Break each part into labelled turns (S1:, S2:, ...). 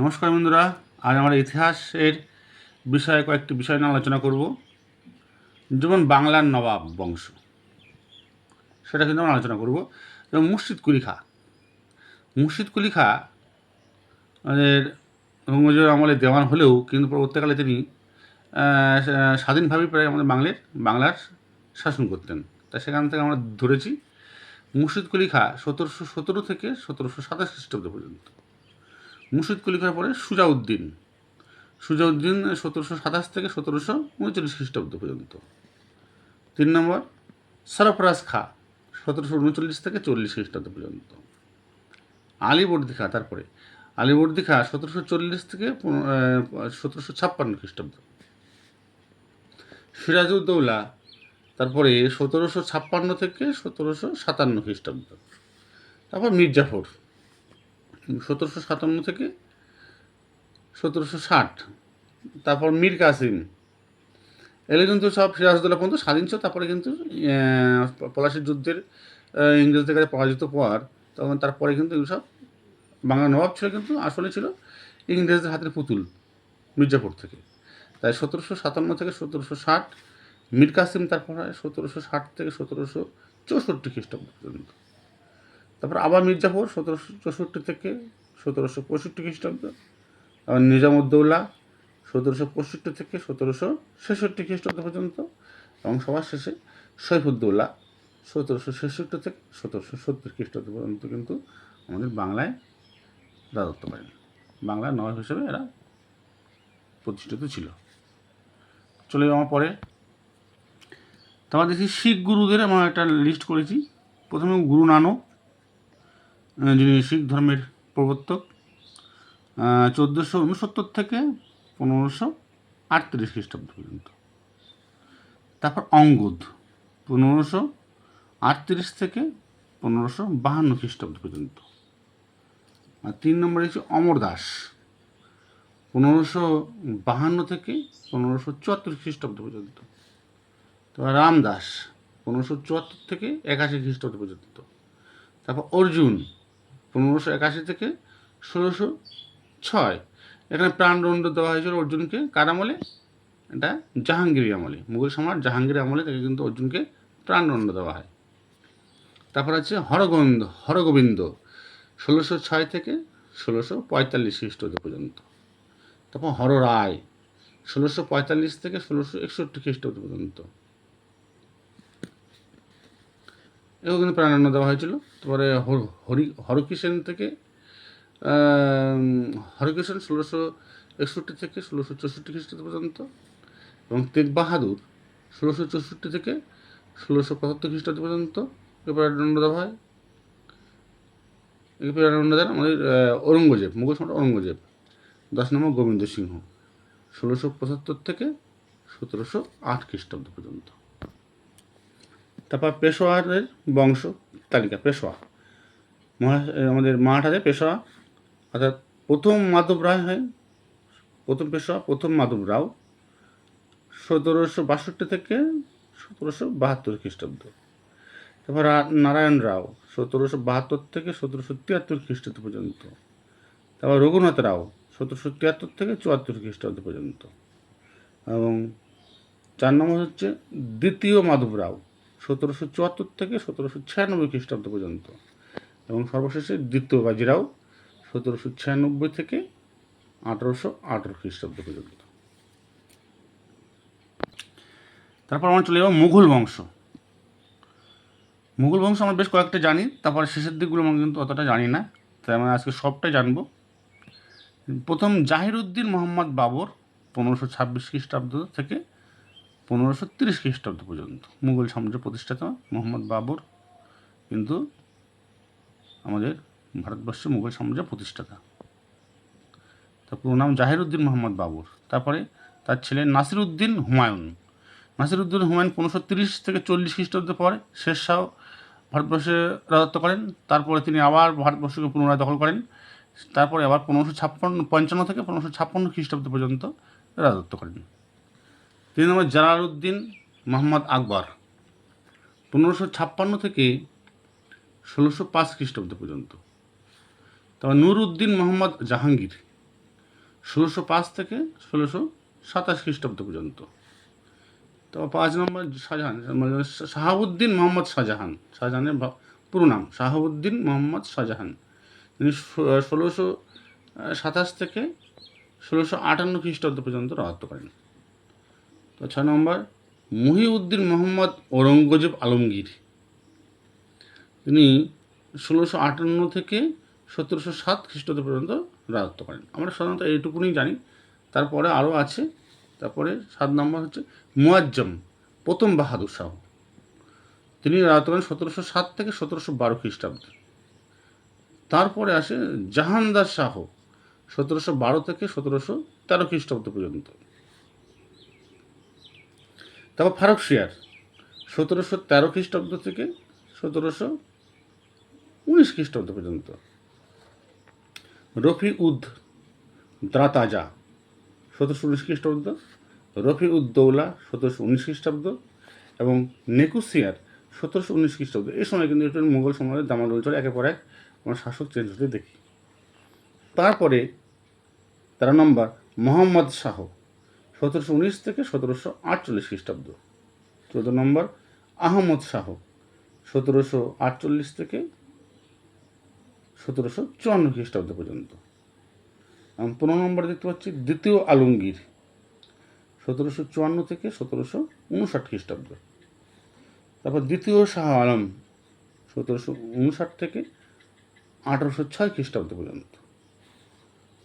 S1: নমস্কার বন্ধুরা, আজ আমরা ইতিহাসের বিষয়ে কয়েকটি বিষয় নিয়ে আলোচনা করব। যেমন বাংলার নবাব বংশ, সেটা কিন্তু আমরা আলোচনা করব। এবং মুর্শিদ কুলি খা মুর্শিদ কুলি খা আমাদের অঙ্গজের আমলে দেওয়ান হলেও কিন্তু পরবর্তীকালে তিনি স্বাধীনভাবেই প্রায় আমাদের বাংলার বাংলার শাসন করতেন। তা সেখান থেকে আমরা ধরেছি, মুর্শিদ কুলি খা সতেরোশো সতেরো থেকে সতেরোশো সাতাশ খ্রিস্টাব্দ পর্যন্ত। মুর্শিদ কলিকার পরে সুজাউদ্দিন। সুজাউদ্দিন সতেরোশো সাতাশ থেকে সতেরোশো উনচল্লিশ খ্রিস্টাব্দ পর্যন্ত। তিন নম্বর, সরফরাজ খা, সতেরোশো উনচল্লিশ থেকে চল্লিশ খ্রিস্টাব্দ পর্যন্ত। আলিবর্দি খা, তারপরে। আলিবর্দি খা, সতেরোশো চল্লিশ থেকে সতেরোশো ছাপ্পান্ন খ্রিস্টাব্দ। সিরাজউদ্দৌলা, তারপরে সতেরোশো ছাপ্পান্ন থেকে সতেরোশো সাতান্ন খ্রিস্টাব্দ। তারপর মির্জাফর। সতেরোশো সাতান্ন থেকে সতেরোশো ষাট। তারপর মীর কাসিম। এলে কিন্তু সব সিরাজদৌল্লা পর্যন্ত স্বাধীন ছিল, তারপরে কিন্তু পলাশির যুদ্ধের ইংরেজদের কাছে পরাজিত পর তখন তারপরে কিন্তু সব বাংলা নবাব ছিল কিন্তু, আসলে ছিল ইংরেজদের হাতের পুতুল মির্জাপুর থেকে। তাই সতেরোশো সাতান্ন থেকে সতেরোশো ষাট, মীর কাসিম তারপরে সতেরোশো ষাট থেকে সতেরোশো চৌষট্টি খ্রিস্টাব্দ পর্যন্ত। তারপর আবার মির্জাফর সতেরোশো চৌষট্টি থেকে সতেরোশো পঁয়ষট্টি খ্রিস্টাব্দ আবার নিজামুদ্দৌলা সতেরোশো পঁয়ষট্টি থেকে সতেরোশো ছেষট্টি খ্রিস্টাব্দ পর্যন্ত, এবং সবার শেষে সৈফুদ্দৌলা সতেরোশো ছেষট্টি থেকে সতেরোশো সত্তর খ্রিস্টাব্দ পর্যন্ত কিন্তু আমাদের বাংলায় রাজত্ব করেন। বাংলার নবাব হিসেবে এরা প্রতিষ্ঠিত ছিল। চলে যাওয়ার পরে তারপর দেখি শিখ গুরুদের আমরা একটা লিস্ট করেছি। প্রথমে গুরু নানক যিনি শিখ ধর্মের প্রবর্তক চোদ্দোশো উনসত্তর থেকে পনেরোশো আটত্রিশ খ্রিস্টাব্দ পর্যন্ত। তারপর অঙ্গদ, পনেরোশো আটত্রিশ থেকে পনেরোশো বাহান্ন খ্রিস্টাব্দ পর্যন্ত। আর তিন নম্বরে হচ্ছে অমর দাস, পনেরোশো বাহান্ন থেকে পনেরোশো চুয়াত্তর খ্রিস্টাব্দ পর্যন্ত। তারপর রামদাস, পনেরোশো চুয়াত্তর থেকে একাশি খ্রিস্টাব্দ পর্যন্ত। তারপর অর্জুন পনেরোশো একাশি থেকে ষোলোশো ছয়। এখানে প্রাণদণ্ড দেওয়া হয়েছিল অর্জুনকে। কার আমলে? এটা জাহাঙ্গীর আমলে। মুঘল সম্রাট জাহাঙ্গীর আমলে তাকে কিন্তু অর্জুনকে প্রাণদণ্ড দেওয়া হয়। তারপর আছে হরগোবিন্দ হরগোবিন্দ, ষোলোশো ছয় থেকে ষোলোশো পঁয়তাল্লিশ খ্রিস্টাব্দ পর্যন্ত। তারপর হররায়, ষোলোশো পঁয়তাল্লিশ থেকে ষোলোশো একষট্টি খ্রিস্টাব্দ পর্যন্ত। এও কিন্তু প্রাণান্ন দেওয়া হয়েছিল। তারপরে হর- হরি হরকিষেন থেকে হরকিষেন ষোলোশো একষট্টি থেকে ষোলোশো চৌষট্টি খ্রিস্টাব্দ পর্যন্ত এবং তেগ বাহাদুর ষোলোশো চৌষট্টি থেকে ষোলোশো পঁচাত্তর খ্রিস্টাব্দ পর্যন্ত প্রাণান্ন দেওয়া হয়। একে প্রাণান্ন দেন আমাদের ঔরঙ্গজেব, মুঘল সম্রাট ঔরঙ্গজেব দশ নম্বর গোবিন্দ সিংহ, ষোলোশো পঁচাত্তর থেকে সতেরোশো আট খ্রিস্টাব্দ পর্যন্ত। তারপর পেশোয়ারের বংশ তালিকা, পেশোয়া। মহা, আমাদের মারাঠাতে পেশোয়া। অর্থাৎ প্রথম মাধব রায় হয়, প্রথম পেশোয়া, প্রথম মাধব রাও, সতেরোশো বাষট্টি থেকে সতেরোশো বাহাত্তর খ্রিস্টাব্দ। তারপর নারায়ণ রাও, সতেরোশো বাহাত্তর থেকে সতেরোশো তিয়াত্তর খ্রিস্টাব্দ পর্যন্ত। তারপর রঘুনাথ রাও, সতেরোশো তিয়াত্তর থেকে চুয়াত্তর খ্রিস্টাব্দ পর্যন্ত। এবং চার নম্বর হচ্ছে দ্বিতীয় মাধব রাও। সতেরোশো চুয়াত্তর থেকে সতেরোশো ছিয়ানব্বই খ্রিস্টাব্দ পর্যন্ত। এবং সর্বশেষে দ্বিতীয় বাজিরাও সতেরোশো ছিয়ানব্বই থেকে আঠারোশো আঠারো খ্রিস্টাব্দ পর্যন্ত। তারপর আমরা চলে যাব মুঘল বংশ। মুঘল বংশ আমরা বেশ কয়েকটা জানি, তারপর শেষের দিকগুলো আমরা কিন্তু অতটা জানি না, তাই আমরা আজকে সবটাই জানব। প্রথম জাহিরুদ্দিন মোহাম্মদ বাবর পনেরোশো ছাব্বিশ খ্রিস্টাব্দ থেকে পনেরোশো তিরিশ খ্রিস্টাব্দ পর্যন্ত। মুঘল সাম্রাজ্য প্রতিষ্ঠাতা মোহাম্মদ বাবর কিন্তু আমাদের ভারতবর্ষে মুঘল সাম্রাজ্য প্রতিষ্ঠাতা। তার পুরো নাম জাহিরুদ্দিন মোহাম্মদ বাবর। তারপরে তার ছেলে নাসিরুদ্দিন হুমায়ুন। নাসিরুদ্দিন হুমায়ুন পনেরোশো তিরিশ থেকে চল্লিশ খ্রিস্টাব্দ পরে শেষ শাহ ভারতবর্ষে রাজত্ব করেন। তারপরে তিনি আবার ভারতবর্ষকে পুনরায় দখল করেন। তারপরে আবার পনেরোশো ছাপ্পান্ন, পঞ্চান্ন থেকে পনেরোশো ছাপ্পান্ন খ্রিস্টাব্দ পর্যন্ত রাজত্ব করেন। তিন নম্বর জালালউদ্দিন মোহাম্মদ আকবর। পনেরোশো ছাপ্পান্ন থেকে ষোলোশো পাঁচ খ্রিস্টাব্দ পর্যন্ত। তারপর নুরউদ্দিন মোহাম্মদ জাহাঙ্গীর, ষোলোশো পাঁচ থেকে ষোলোশো সাতাশ খ্রিস্টাব্দ পর্যন্ত। তো পাঁচ নম্বর শাহজাহান মানে শাহাবুদ্দিন মোহাম্মদ শাহজাহান, শাহজাহানের পুরো নাম, শাহাবুদ্দিন মোহাম্মদ শাহজাহান। তিনি ষোলোশো সাতাশ থেকে ষোলোশো আটান্ন খ্রিস্টাব্দ পর্যন্ত রাজত্ব করেন। তো ছয় নম্বর। মহিউদ্দিন মোহাম্মদ ঔরঙ্গজেব আলমগীর। তিনি ষোলোশো আটান্ন থেকে সতেরোশো সাত খ্রিস্টাব্দ পর্যন্ত রাজত্ব করেন। আমরা সাধারণত এইটুকুনি জানি। তারপরে আরও আছে। তারপরে সাত নম্বর হচ্ছে মুয়াজ্জম, প্রথম বাহাদুর শাহ। তিনি রাজত্ব করেন সতেরোশো সাত থেকে সতেরোশো বারো খ্রিস্টাব্দ। তারপরে আসে জাহানদার শাহ, সতেরোশো বারো থেকে সতেরোশো তেরো খ্রিস্টাব্দ পর্যন্ত। তারপর ফারুক শিয়ার, সতেরোশো তেরো খ্রিস্টাব্দ থেকে সতেরোশো উনিশ খ্রিস্টাব্দ পর্যন্ত। রফি উদ দ্রাতাজা, সতেরোশো উনিশ খ্রিস্টাব্দ রফি উদ দৌলা সতেরোশো উনিশ খ্রিস্টাব্দ এবং নেকুসিয়ার, সতেরোশো উনিশ খ্রিস্টাব্দ। এই সময় কিন্তু এটা মুঘল সমাজের দামাদল চলে একের পর এক আমরা শাসক চেঞ্জ হতে দেখি। তারপরে, তেরো নম্বর, মোহাম্মদ শাহ। সতেরোশো উনিশ থেকে সতেরোশো আটচল্লিশ খ্রিস্টাব্দ। চৌদ্দ নম্বর, আহমদ শাহ, সতেরোশো আটচল্লিশ থেকে সতেরোশো চুয়ান্ন খ্রিস্টাব্দ পর্যন্ত। পনেরো নম্বর দেখতে পাচ্ছি দ্বিতীয় আলমগীর, সতেরোশো চুয়ান্ন থেকে সতেরোশো উনষাট খ্রিস্টাব্দ। তারপর দ্বিতীয় শাহ আলম, সতেরোশো উনষাট থেকে আঠারোশো ছয় খ্রিস্টাব্দ পর্যন্ত।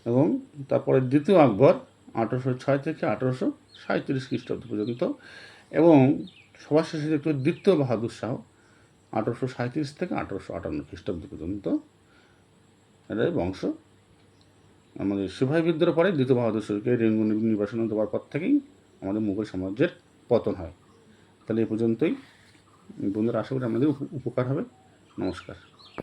S1: এবং তারপরে দ্বিতীয় আকবর আঠারোশো ছয় থেকে আঠারোশো সাঁত্রিশ খ্রিস্টাব্দ পর্যন্ত এবং সবার শেষে দেখতে দ্বিতীয় বাহাদুর শাহ আঠারোশো সাঁত্রিশ থেকে আঠারোশো আটান্ন খ্রিস্টাব্দ পর্যন্ত। এদের বংশ। আমাদের সিপাহী বিদ্রোহ পরে দ্বিতীয় বাহাদুর শাহকে রেঙ্গু নির্বাসন দেওয়ার পর থেকেই আমাদের মুঘল সাম্রাজ্যের পতন হয়। তাহলে এ পর্যন্তই। বন্ধুরা, আশা করি আমাদের উপ- উপকার হবে। নমস্কার।